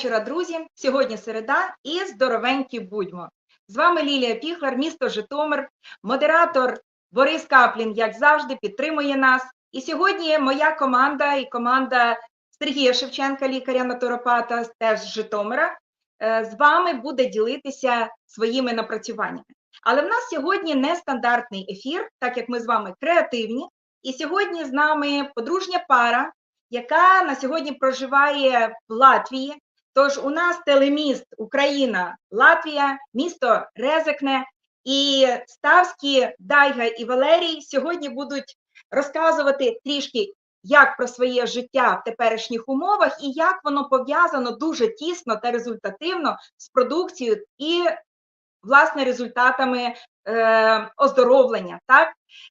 вечора, друзі! Сьогодні середа і здоровенькі будьмо. З вами Лілія Піхлер, місто Житомир, модератор Борис Каплін, як завжди, підтримує нас. І сьогодні моя команда і команда Сергія Шевченка, лікаря-натуропата, теж з Житомира, е, з вами буде ділитися своїми напрацюваннями. Але в нас сьогодні нестандартний ефір, так як ми з вами креативні. І сьогодні з нами подружня пара, яка на сьогодні проживає в Латвії. Тож у нас телеміст Україна, Латвія, місто Резекне і Ставські Дайга і Валерій сьогодні будуть розказувати трішки як про своє життя в теперішніх умовах і як воно пов'язано дуже тісно та результативно з продукцією і власне результатами оздоровлення, так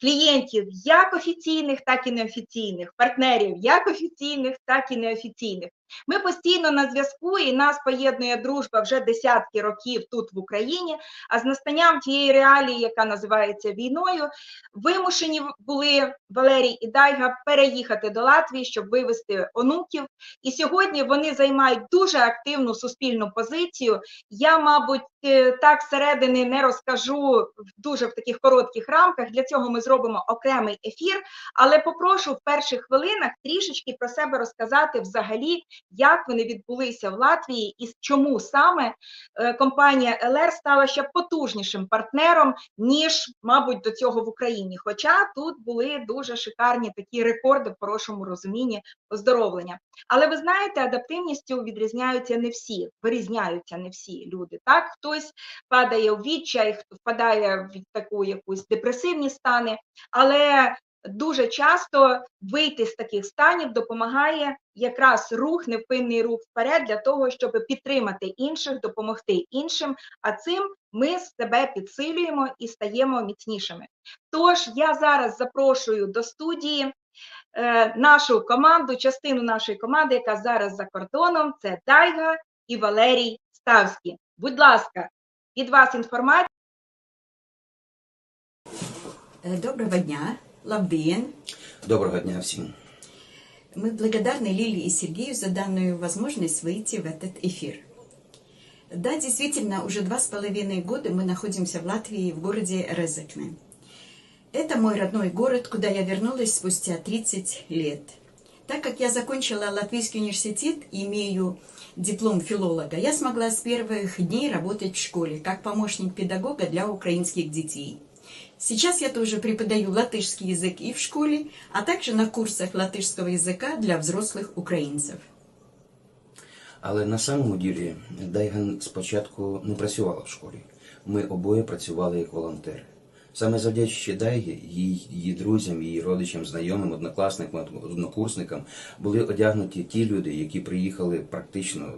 клієнтів як офіційних, так і неофіційних, партнерів як офіційних, так і неофіційних. Ми постійно на зв'язку, і нас поєднує дружба вже десятки років тут в Україні. А з настанням тієї реалії, яка називається війною, вимушені були Валерій і Дайга переїхати до Латвії, щоб вивезти онуків. І сьогодні вони займають дуже активну суспільну позицію. Я, мабуть, е, так зсередини не розкажу дуже в таких коротких рамках. Для цього ми зробимо окремий ефір. Але попрошу в перших хвилинах трішечки про себе розказати взагалі, як вони відбулися в Латвії і чому саме е, компанія ЛР стала ще потужнішим партнером, ніж, мабуть, до цього в Україні. Хоча тут були дуже шикарні такі рекорди в хорошому розумінні оздоровлення. Але ви знаєте, адаптивністю відрізняються не всі, вирізняються не всі люди. Так, хтось падає в відчай, хто впадає в таку якусь депресивні стани, але дуже часто вийти з таких станів допомагає якраз рух, невпинний рух вперед для того, щоб підтримати інших, допомогти іншим. А цим ми себе підсилюємо і стаємо міцнішими. Тож я зараз запрошую до студії е, нашу команду, частину нашої команди, яка зараз за кордоном, це Дайга і Валерій Ставський. Будь ласка, від вас інформація. Доброго дня, Лабден. Доброго дня всім. Мы благодарны Лилии и Сергею за данную возможность выйти в этот эфир. Да, действительно, уже два с половиной года мы находимся в Латвии, в городе Резекне. Это мой родной город, куда я вернулась спустя 30 лет. Так как я закончила Латвийский университет и имею диплом филолога, я смогла с первых дней работать в школе как помощник педагога для украинских детей. Сейчас я тоже преподаю латышский язык и в школе, а также на курсах латышского языка для взрослых украинцев. Але на самому ділі Дайган спочатку не працювала в школі. Ми обоє працювали як волонтери. Саме завдячуючи Дайгі, її, її друзям, її родичам, знайомим, однокласникам, однокурсникам були одягнуті ті люди, які приїхали практично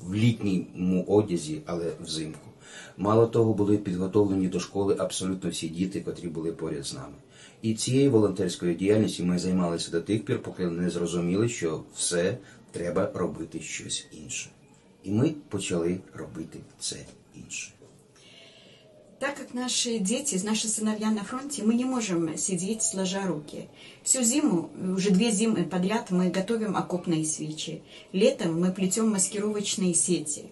в літньому одязі, але взимку. Мало того, були підготовлені до школи абсолютно всі діти, котрі були поряд з нами. І цією волонтерською діяльністю ми займалися до тих пір, поки не зрозуміли, що все треба робити щось інше. І ми почали робити це інше. Так как наши дети, наши сыновья на фронте, мы не можем сидеть сложа руки. Всю зиму, уже две зимы подряд, мы готовим окопные свечи. Летом мы плетем маскировочные сети.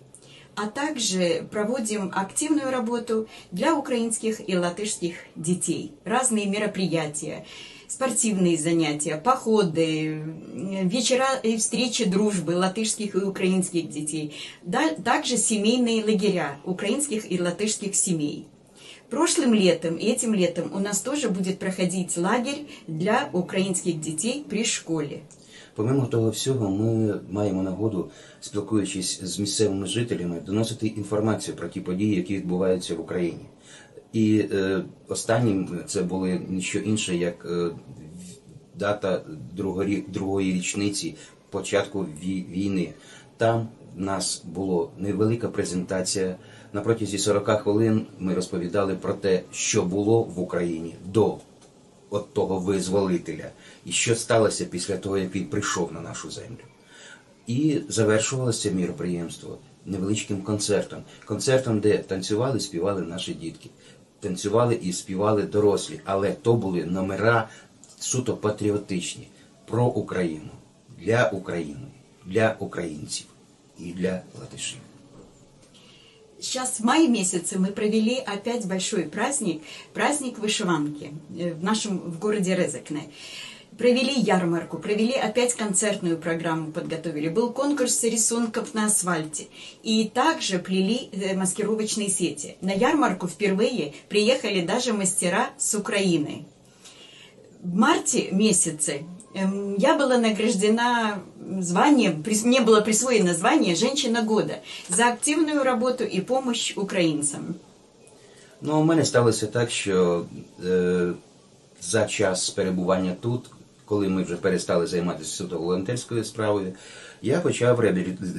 А также проводим активную работу для украинских и латышских детей. Разные мероприятия, спортивные занятия, походы, вечера и встречи дружбы латышских и украинских детей. Да- Также семейные лагеря украинских и латышских семей. Прошлым летом и этим летом у нас тоже будет проходить лагерь для украинских детей при школе. Помимо того всього, ми маємо нагоду, спілкуючись з місцевими жителями, доносити інформацію про ті події, які відбуваються в Україні. І е, останнім це були ніщо інше, як е, дата другої, другої річниці початку війни. Там в нас була невелика презентація. На протязі 40 хвилин ми розповідали про те, що було в Україні до от того визволителя, і що сталося після того, як він прийшов на нашу землю. І завершувалося міроприємство невеличким концертом. Концертом, де танцювали, співали наші дітки. Танцювали і співали дорослі, але то були номера суто патріотичні про Україну, для України, для українців і для латишів. Сейчас в мае месяце мы провели опять большой праздник, праздник вышиванки э, в нашем в городе Резекне. Провели ярмарку, провели опять концертную программу, подготовили. Был конкурс рисунков на асфальте. И также плели э, маскировочные сети. На ярмарку впервые приехали даже мастера с Украины. В марте месяце я была награждена званием, мне было присвоено звание «Женщина года» за активную работу и помощь украинцам. Ну, у мене сталося так, що е, за час перебування тут, коли ми вже перестали займатися суто волонтерською справою, я почав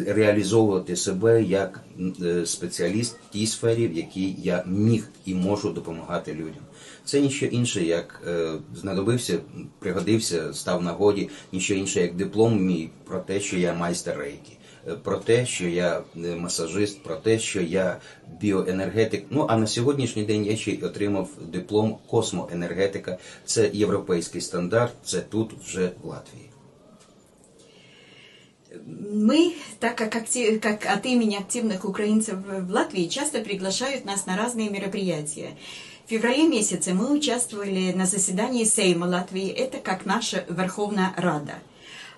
реалізовувати себе як е, спеціаліст в тій сфері, в якій я міг і можу допомагати людям. Це ніщо інше, як е, знадобився, пригодився, став нагоді, ніщо інше, як диплом мій про те, що я майстер рейки е, про те, що я масажист, про те, що я біоенергетик. Ну а на сьогоднішній день я ще й отримав диплом космоенергетика. Це європейський стандарт, це тут вже в Латвії. Мы, так как, акти- как от имени активных украинцев в Латвии, часто приглашают нас на разные мероприятия. В феврале месяце мы участвовали на заседании Сейма Латвии, это как наша Верховная Рада.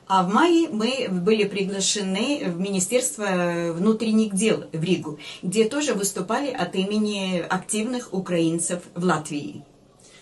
А в мае мы были приглашены в Министерство внутренних дел в Ригу, где тоже выступали от имени активных украинцев в Латвии.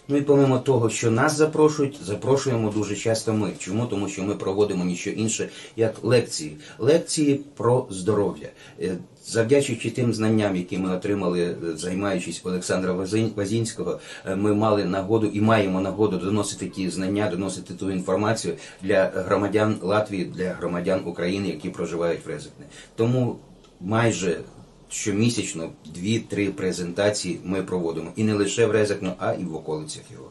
Ну і помимо того, що нас запрошують, запрошуємо дуже часто ми. Чому? Тому що ми проводимо ніщо інше, як лекції. Лекції про здоров'я. Е, Завдячуючи тим знанням, які ми отримали, е, займаючись Олександра Вазінського, е, ми мали нагоду і маємо нагоду доносити ті знання, доносити ту інформацію для громадян Латвії, для громадян України, які проживають в Резекне. Тому майже щомісячно дві-три презентації ми проводимо. І не лише в Резекно, а і в околицях його.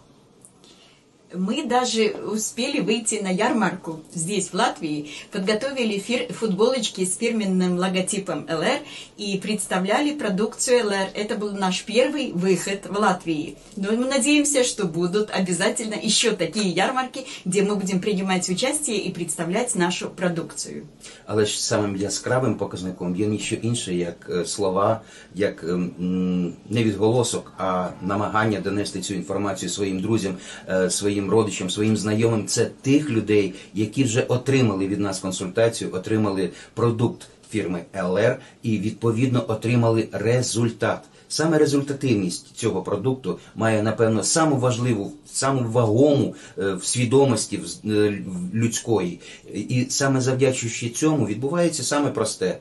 Мы даже успели выйти на ярмарку здесь, в Латвии, подготовили фир- футболочки с фирменным логотипом ЛР и представляли продукцию ЛР. Это был наш первый выход в Латвии. Но мы надеемся, что будут обязательно еще такие ярмарки, где мы будем принимать участие и представлять нашу продукцию. Але ж самим яскравим показником є ніщо інше, як е, слова, як ем, не відголосок, а намагання донести цю інформацію своїм друзям, е, своїм родичам, своїм знайомим. Це тих людей, які вже отримали від нас консультацію, отримали продукт фірми ЛР і відповідно отримали результат. Саме результативність цього продукту має, напевно, саму важливу, саму вагому е, в свідомості е, людської. І саме завдячуючи цьому відбувається саме просте.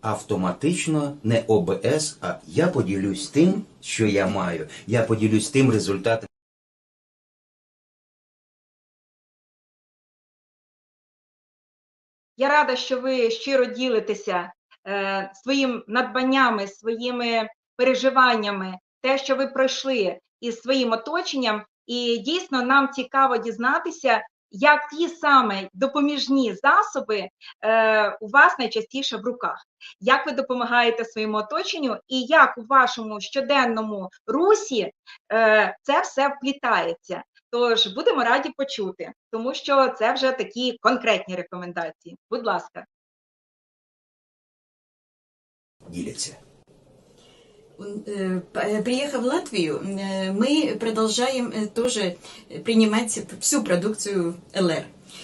Автоматично не ОБС, а я поділюсь тим, що я маю. Я поділюсь тим результатом. Я рада, що ви щиро ділитеся е, своїм надбаннями, своїми переживаннями, те, що ви пройшли із своїм оточенням, і дійсно нам цікаво дізнатися, як ті саме допоміжні засоби е, у вас найчастіше в руках, як ви допомагаєте своєму оточенню, і як у вашому щоденному русі е, це все вплітається. Тож будемо раді почути, тому що це вже такі конкретні рекомендації. Будь ласка. Діляться. Э, п- Приехав в Латвию, э, мы продолжаем э, тоже принимать всю продукцию ЛР.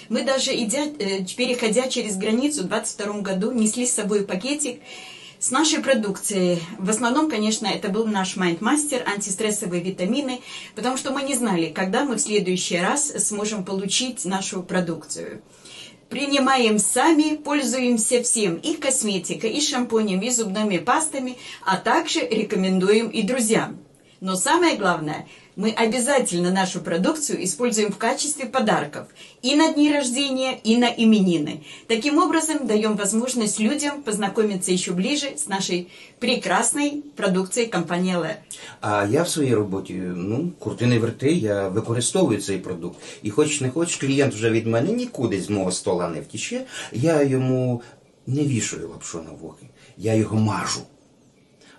Мы даже, идя, э, переходя через границу в 22 году, несли с собой пакетик с нашей продукцией. В основном, конечно, это был наш Майндмастер, антистрессовые витамины, потому что мы не знали, когда мы в следующий раз сможем получить нашу продукцию. Принимаем сами, пользуемся всем, и косметикой, и шампунем, и зубными пастами, а также рекомендуем и друзьям. Но самое главное, мы обязательно нашу продукцию используем в качестве подарков и на дни рождения, и на именины. Таким образом, даем возможность людям познакомиться еще ближе с нашей прекрасной продукцией компании LR. А я в своїй роботі, ну, крути не верти, я використовую цей продукт. І хоч не хоч, клієнт вже від мене нікуди з мого стола не втіче, я йому не вішаю лапшу на вухи, я його мажу.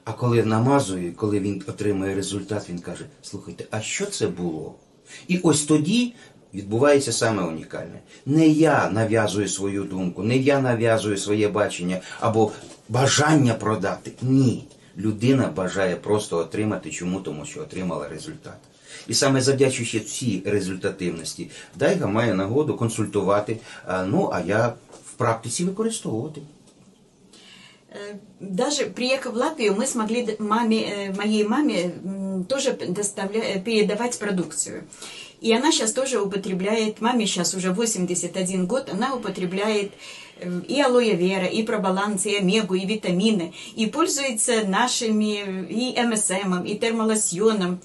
А коли намазую, коли він отримує результат, він каже: слухайте, а що це було? І ось тоді відбувається саме унікальне. Не я нав'язую свою думку, не я нав'язую своє бачення або бажання продати. Ні. Людина бажає просто отримати чому, тому що отримала результат. І саме завдячуючи цій результативності, Дайга має нагоду консультувати, ну а я в практиці використовувати. Э, Даже приехав в Латвию, мы смогли маме, э, моей маме тоже доставля- э, передавать продукцию. И она сейчас тоже употребляет, маме сейчас уже 81 год, она употребляет и алоэ вера, и пробаланс, и омегу, и витамины, и пользуется нашими и МСМом, и термолосьоном,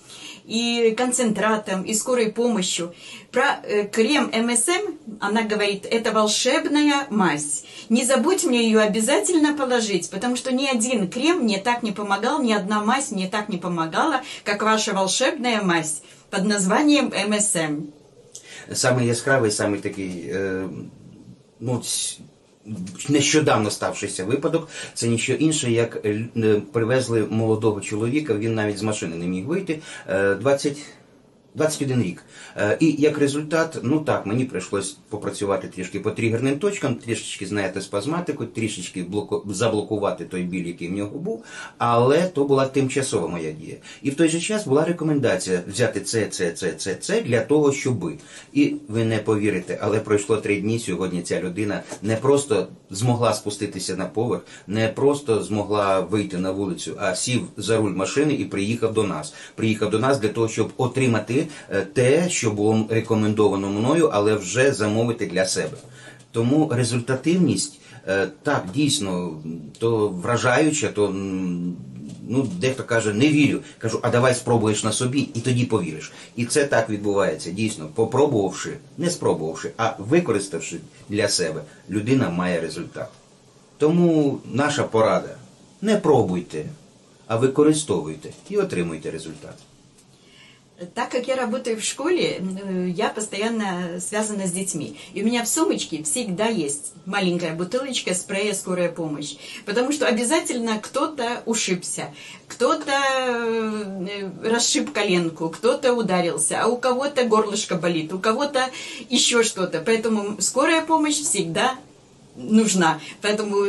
и концентратом, и скорой помощью. Про э, крем МСМ она говорит, это волшебная мазь. Не забудь мне ее обязательно положить, потому что ни один крем мне так не помогал, ни одна мазь мне так не помогала, как ваша волшебная мазь под названием МСМ. Саме яскравий, саме такий, е, ну, нещодавно ставшийся випадок, це ніщо інше, як е, е, привезли молодого чоловіка, він навіть з машини не міг вийти, е, 20, 21 рік. Е, І як результат, ну так, мені прийшлось попрацювати трішки по тригерним точкам, трішечки, знаєте, спазматику, трішечки блоку... заблокувати той біль, який в нього був, але то була тимчасова моя дія. І в той же час була рекомендація взяти це, це, це, це, це для того, щоби. І ви не повірите, але пройшло три дні. Сьогодні ця людина не просто змогла спуститися на поверх, не просто змогла вийти на вулицю, а сів за руль машини і приїхав до нас. Приїхав до нас для того, щоб отримати е, те, що було рекомендовано мною, але вже замовити для себе. Тому результативність е, так дійсно то вражаюча, то ну дехто каже, не вірю. Кажу, а давай спробуєш на собі, і тоді повіриш. І це так відбувається. Дійсно, попробувавши, не спробувавши, а використавши для себе, людина має результат. Тому наша порада: не пробуйте, а використовуйте і отримуйте результат. Так как я работаю в школе, э, я постоянно связана с детьми. И у меня в сумочке всегда есть маленькая бутылочка спрея «Скорая помощь». Потому что обязательно кто-то ушибся, кто-то э, расшиб коленку, кто-то ударился, а у кого-то горлышко болит, у кого-то еще что-то. Поэтому скорая помощь всегда нужна. Поэтому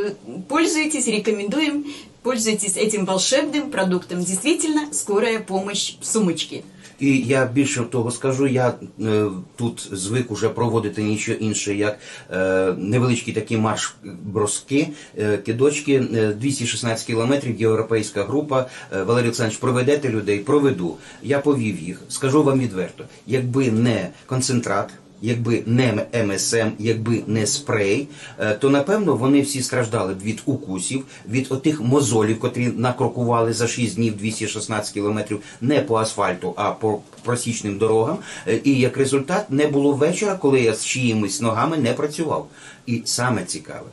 пользуйтесь, рекомендуем, пользуйтесь этим волшебным продуктом. Действительно, скорая помощь в сумочке. І я більше того скажу, я е, тут звик уже проводити нічого інше, як е, невеличкі такі марш-броски, е, кидочки, е, 216 кілометрів, європейська група. Е, Валерій Олександрович, проведете людей? Проведу. Я повів їх. Скажу вам відверто, якби не концентрат, якби не МСМ, якби не спрей, е, то напевно вони всі страждали б від укусів, від отих мозолів, котрі накрокували за 6 днів 216 кілометрів не по асфальту, а по просічним дорогам. Е, І як результат не було вечора, коли я з чиїмись ногами не працював. І саме цікаве,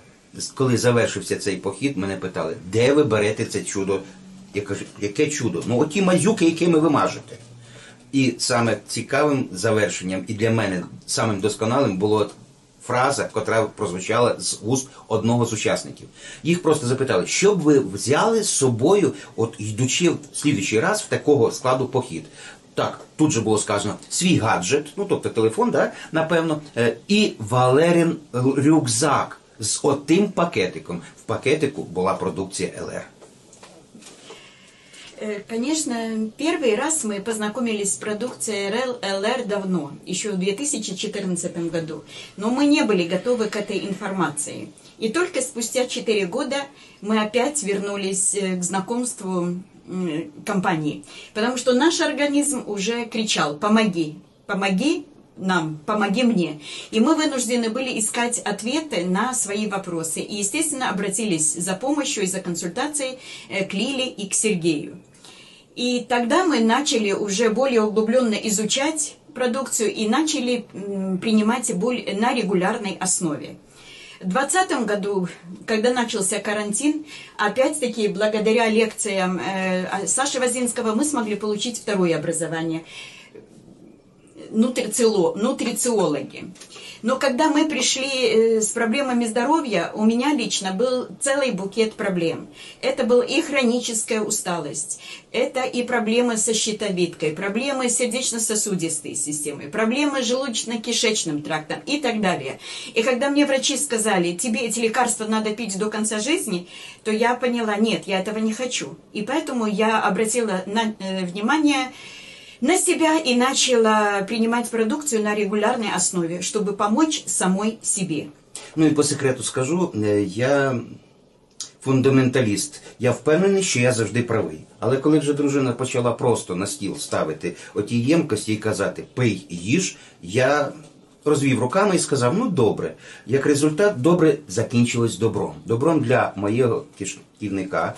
коли завершився цей похід, мене питали, де ви берете це чудо? Я кажу, яке чудо? Ну оті мазюки, якими ви мажете. І саме цікавим завершенням, і для мене самим досконалим було фраза, котра прозвучала з вуст одного з учасників. Їх просто запитали, що б ви взяли з собою, от йдучи в слідуючий раз в такого складу похід. Так, тут же було сказано свій гаджет, ну тобто телефон, да, напевно, е, і Валерин рюкзак з отим пакетиком. В пакетику була продукція ЛР. Э, Конечно, первый раз мы познакомились с продукцией РЛ давно, еще в 2014 году, но мы не были готовы к этой информации. И только спустя 4 года мы опять вернулись э, к знакомству компании, потому что наш организм уже кричал «помоги, помоги, нам, помоги мне. И мы вынуждены были искать ответы на свои вопросы. И, естественно, обратились за помощью и за консультацией э, к Лиле и к Сергею. И тогда мы начали уже более углубленно изучать продукцию и начали принимать на регулярной основе. В 2020 году, когда начался карантин, опять-таки благодаря лекциям э, Саши Вазинского мы смогли получить второе образование нутрициологи. Но когда мы пришли э, с проблемами здоровья, у меня лично был целый букет проблем. Это была и хроническая усталость, это и проблемы со щитовидкой, проблемы с сердечно-сосудистой системой, проблемы с желудочно-кишечным трактом и так далее. И когда мне врачи сказали, тебе эти лекарства надо пить до конца жизни, то я поняла, нет, я этого не хочу. И поэтому я обратила на- э, внимание на себя и начала принимать продукцию на регулярной основе, чтобы помочь самой себе. Ну і по секрету скажу, е, я фундаменталіст. Я впевнений, що я завжди правий. Але коли вже дружина почала просто на стіл ставити оті ємкості і казати пий їж, я розвів руками і сказав: ну добре. Як результат, добре закінчилось добром. Добром для моєго кишківника.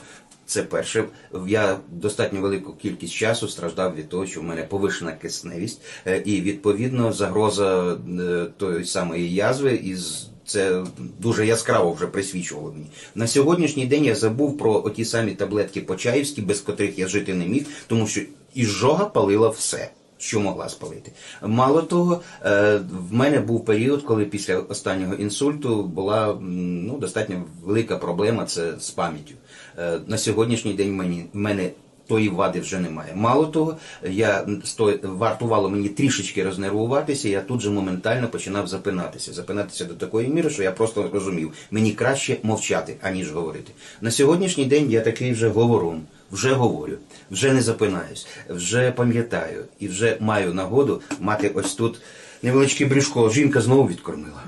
Це перше. Я достатньо велику кількість часу страждав від того, що в мене повишена кисневість, е, і відповідно загроза е, тої самої язви із. Це дуже яскраво вже присвічувало мені. На сьогоднішній день я забув про оті самі таблетки Почаївські, без котрих я жити не міг, тому що іжога палила все, що могла спалити. Мало того, е, в мене був період, коли після останнього інсульту була ну, достатньо велика проблема це з пам'яттю. Е, На сьогоднішній день мені, мене тої вади вже немає. Мало того, я сто, вартувало мені трішечки рознервуватися, я тут же моментально починав запинатися. Запинатися до такої міри, що я просто розумів, мені краще мовчати, аніж говорити. На сьогоднішній день я такий вже говорун, вже говорю, вже не запинаюсь, вже пам'ятаю і вже маю нагоду мати ось тут невеличке брюшко. Жінка знову відкормила.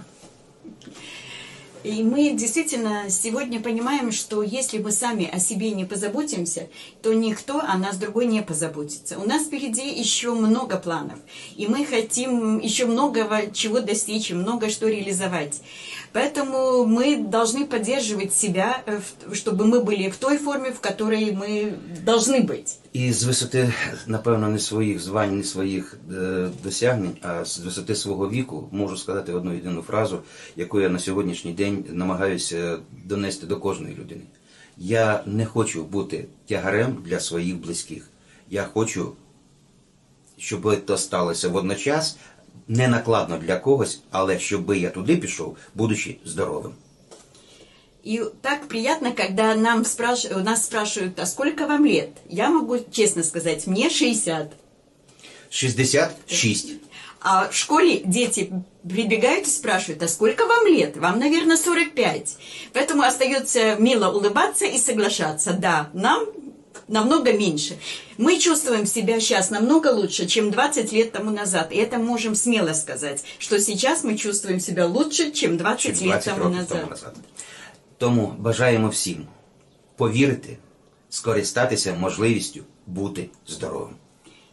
И мы действительно сегодня понимаем, что если мы сами о себе не позаботимся, то никто о нас другой не позаботится. У нас впереди еще много планов, и мы хотим еще многого чего достичь, много что реализовать. Поэтому мы должны поддерживать себя, э, в- чтобы мы были в той форме, в которой мы должны быть. І з висоти, напевно, не своїх звань, не своїх е, досягнень, а з висоти свого віку можу сказати одну єдину фразу, яку я на сьогоднішній день намагаюся донести до кожної людини. Я не хочу бути тягарем для своїх близьких. Я хочу, щоб то сталося водночас, не накладно для когось, але щоб я туди пішов, будучи здоровим. И так приятно, когда нам спраш... нас спрашивают, а сколько вам лет? Я могу честно сказать, мне 60. 66. А в школе дети прибегают и спрашивают, а сколько вам лет? Вам, наверное, 45. Поэтому остается мило улыбаться и соглашаться. Да, нам намного меньше. Мы чувствуем себя сейчас намного лучше, чем 20 лет тому назад. И это можем смело сказать, что сейчас мы чувствуем себя лучше, чем 20 чим лет 20 тому років назад. тому назад. Тому бажаємо всім повірити, скористатися можливістю бути здоровим.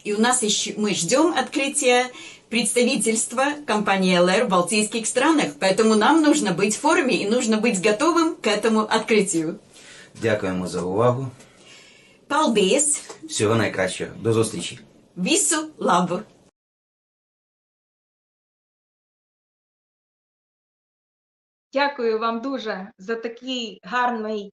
И у нас еще мы ждем открытия представительства компании ЛР в балтийских странах, поэтому нам нужно быть в форме и нужно быть готовым к этому открытию. Дякуємо за увагу. Paldies! Всього найкращого. До зустрічі. Visu labu! Дякую вам дуже за такий гарний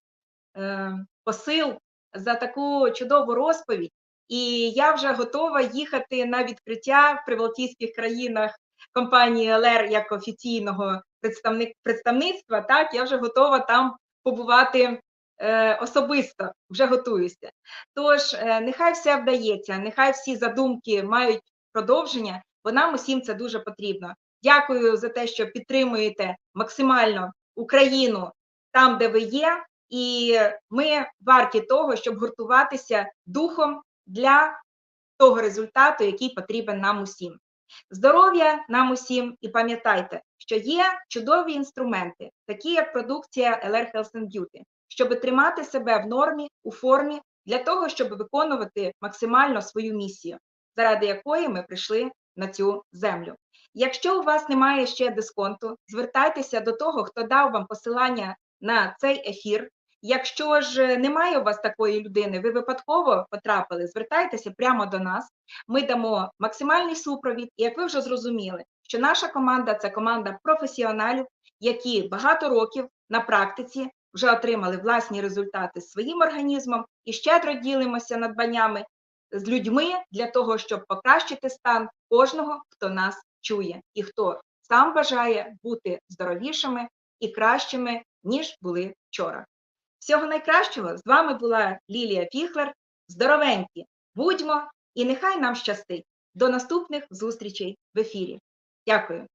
е, посил, за таку чудову розповідь. І я вже готова їхати на відкриття в прибалтійських країнах компанії ЛР як офіційного представник, представництва. Так, я вже готова там побувати особисто, вже готуюся. Тож, е, нехай все вдається, нехай всі задумки мають продовження, бо нам усім це дуже потрібно. Дякую за те, що підтримуєте максимально Україну там, де ви є, і ми варті того, щоб гуртуватися духом для того результату, який потрібен нам усім. Здоров'я нам усім і пам'ятайте, що є чудові інструменти, такі як продукція LR Health and Beauty, щоб тримати себе в нормі, у формі, для того, щоб виконувати максимально свою місію, заради якої ми прийшли на цю землю. Якщо у вас немає ще дисконту, звертайтеся до того, хто дав вам посилання на цей ефір. Якщо ж немає у вас такої людини, ви випадково потрапили, звертайтеся прямо до нас. Ми дамо максимальний супровід. І як ви вже зрозуміли, що наша команда це команда професіоналів, які багато років на практиці вже отримали власні результати з своїм організмом і щедро ділимося надбаннями з людьми для того, щоб покращити стан кожного, хто нас чує і хто сам бажає бути здоровішими і кращими, ніж були вчора. Всього найкращого з вами була Лілія Піхлер. Здоровенькі, будьмо і нехай нам щастить. До наступних зустрічей в ефірі. Дякую.